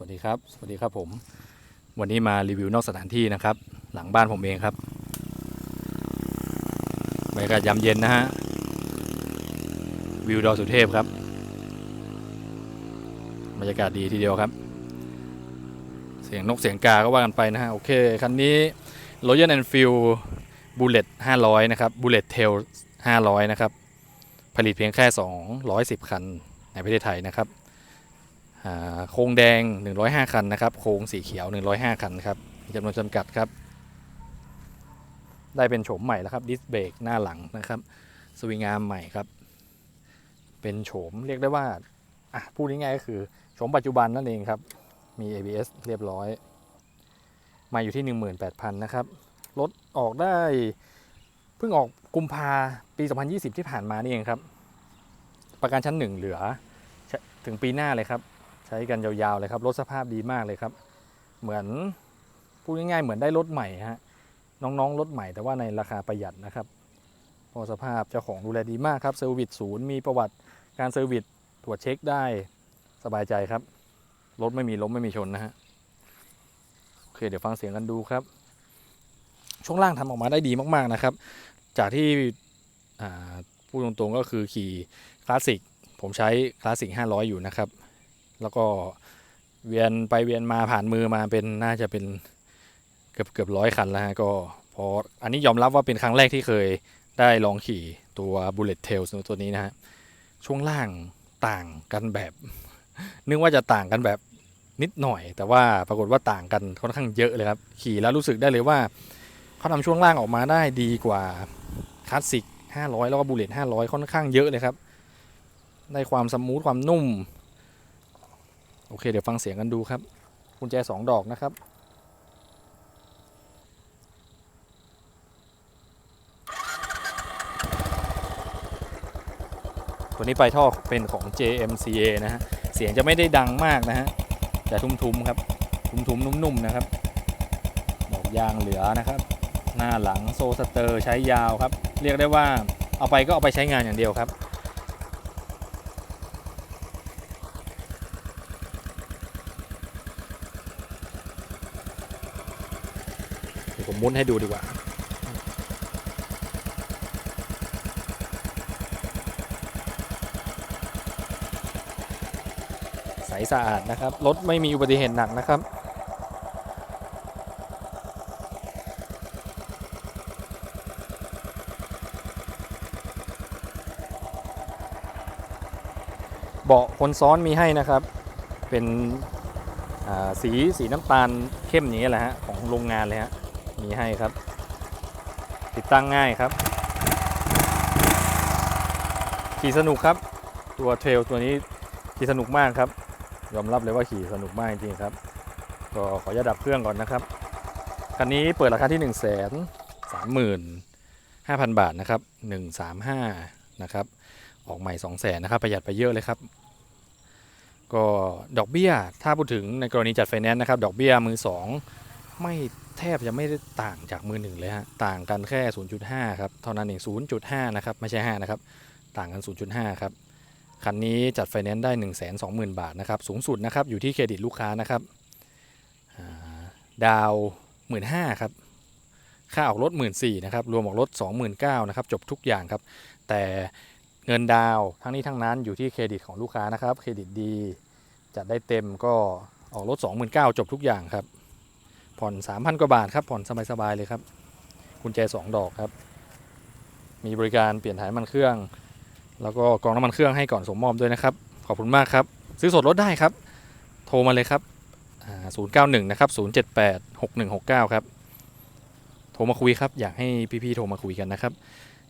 วัสดีครับ สวัสดีครับผม วันนี้มารีวิวนอกสถานที่นะครับ หลังบ้านผมเองครับบรรยากาศยามเย็นนะฮะ วิวดอยสุเทพครับ บรรยากาศดีทีเดียวครับ เสียงนกเสียงกา ก็ว่ากันไปนะฮะ โอเค คันนี้ Royal Enfield Bullet 500 นะครับ Bullet Tail 500 นะครับ ผลิตเพียงแค่ 210 คันในประเทศไทยนะครับ โครงแดง 105 คันนะครับ โครงสีเขียว 105 คันครับมีจำนวนจำกัดครับ ได้เป็นโฉมใหม่แล้วครับดิสเบรกหน้าหลังนะครับสวิงอาร์มใหม่ครับ เป็นโฉมเรียกได้ว่าอะพูดง่ายๆก็คือโฉมปัจจุบันนั่นเองครับ มี ABS เรียบร้อย มาอยู่ที่ 18,000 นะครับ รถออกได้เพิ่งออกกุมภาปี 2020 ที่ผ่านมานี่เองครับ ประกันชั้นหนึ่งเหลือถึงปีหน้าเลยครับ ใช้กันยาวๆเลยครับรถสภาพดีมากเลยครับ เหมือนพูดง่ายๆเหมือนได้รถใหม่ฮะน้องๆรถใหม่แต่ว่าในราคาประหยัดนะครับ พอสภาพเจ้าของดูแลดีมากครับเซอร์วิสศูนย์มีประวัติการเซอร์วิสตรวจเช็คได้สบายใจครับ รถไม่มีล้มไม่มีชนนะฮะโอเคเดี๋ยวฟังเสียงกันดูครับ ช่วงล่างทำออกมาได้ดีมากๆนะครับ จากที่พูดตรงๆก็คือขี่คลาสสิกผมใช้คลาสสิก500 อยู่นะครับ แล้วก็เวียนไปเวียนมาผ่านมือมาเป็นน่าจะเป็นเกือบเกือบร้อยคันแล้วฮะก็พออันนี้ยอมรับว่าเป็นครั้งแรกที่เคยได้ลองขี่ตัว Bullet Tail ตัวนี้นะฮะช่วงล่างต่างกันแบบ นึกว่าจะต่างกันแบบนิดหน่อย แต่ว่าปรากฏว่าต่างกันค่อนข้างเยอะเลยครับขี่แล้วรู้สึกได้เลยว่าเขาทำช่วงล่างออกมาได้ดีกว่าคลาสสิก500 แล้วก็ Bullet 500 ค่อนข้างเยอะเลยครับ ได้ความสมูทความนุ่ม โอเค เดี๋ยวฟังเสียงกันดูครับกุญแจสองดอกนะครับตัวนี้ปท่อเป็นของ JMCA นะฮะ เสียงจะไม่ได้ดังมากนะฮะ แต่ทุ้มๆครับ ทุ้มๆ นุ่มๆ นะครับบอกยางเหลือนะครับ หน้าหลังโซสเตอร์ใช้ยาวครับ เรียกได้ว่าเอาไปก็เอาไปใช้งานอย่างเดียวครับ เดี๋ยว ผมมุนให้ดูดีกว่า ใสสะอาดนะครับ รถไม่มีอุบัติเหตุหนักนะครับเบาะคนซ้อนมีให้นะครับ เป็นสีสีน้ำตาลเข้มอย่างนี้แหละฮะของโรงงานเลยฮะ มีให้ครับ ติดตั้งง่ายครับ ขี่สนุกครับ ตัวเทรลตัวนี้ขี่สนุกมากครับ ยอมรับเลยว่าขี่สนุกมากจริงครับ ก็ขออนุญาตดับเครื่องก่อนนะครับ คันนี้เปิดราคาที่ 1 3 5 0 0 0 บาทนะครับ 135 นะครับ ออกใหม่ 2 0 0 0 0นะครับ ประหยัดไปเยอะเลยครับ ก็ดอกเบี้ย ถ้าพูดถึงในกรณีจัดไฟแนนซ์นะครับ ดอกเบี้ยมือ 2 ไม่ แทบจะไม่ได้ต่างจากมือหนึ่งเลยฮะ ต่างกันแค่ 0.5 ครับ เท่านั้นเอง 0.5 นะครับ ไม่ใช่ 5 นะครับ ต่างกัน 0.5 ครับ คันนี้จัดไฟแนนซ์ได้ 1 2 0 0 0 0 บาทนะครับ สูงสุดนะครับ อยู่ที่เครดิตลูกค้านะครับ ดาว15,000ครับ ค่าออกรถ14,000นะครับ รวมออกรถ29,000นะครับ จบทุกอย่างครับ แต่เงินดาวทั้งนี้ทั้งนั้นอยู่ที่เครดิตของลูกค้านะครับ เครดิตดี จัดได้เต็มก็ออกรถ 29,000จบทุกอย่างครับ ผ่อน 3,000 กว่าบาทครับ ผ่อนสบายๆเลยครับ กุญแจ 2 ดอกครับ มีบริการเปลี่ยนถ่ายน้ำมันเครื่อง แล้วก็กรองน้ำมันเครื่องให้ก่อนส่งมอบด้วยนะครับ ขอบคุณมากครับ ซื้อสดรถได้ครับ โทรมาเลยครับอ่า091 นะครับ 078 6169 ครับ โทรมาคุยครับ อยากให้พี่ๆโทรมาคุยกันนะครับ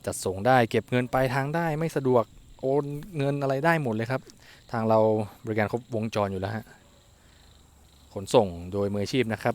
จัดส่งได้เก็บเงินปลายทางได้ไม่สะดวกโอนเงินอะไรได้หมดเลยครับ ทางเราบริการครบวงจรอยู่แล้วฮะขนส่งโดยมืออาชีพนะครับ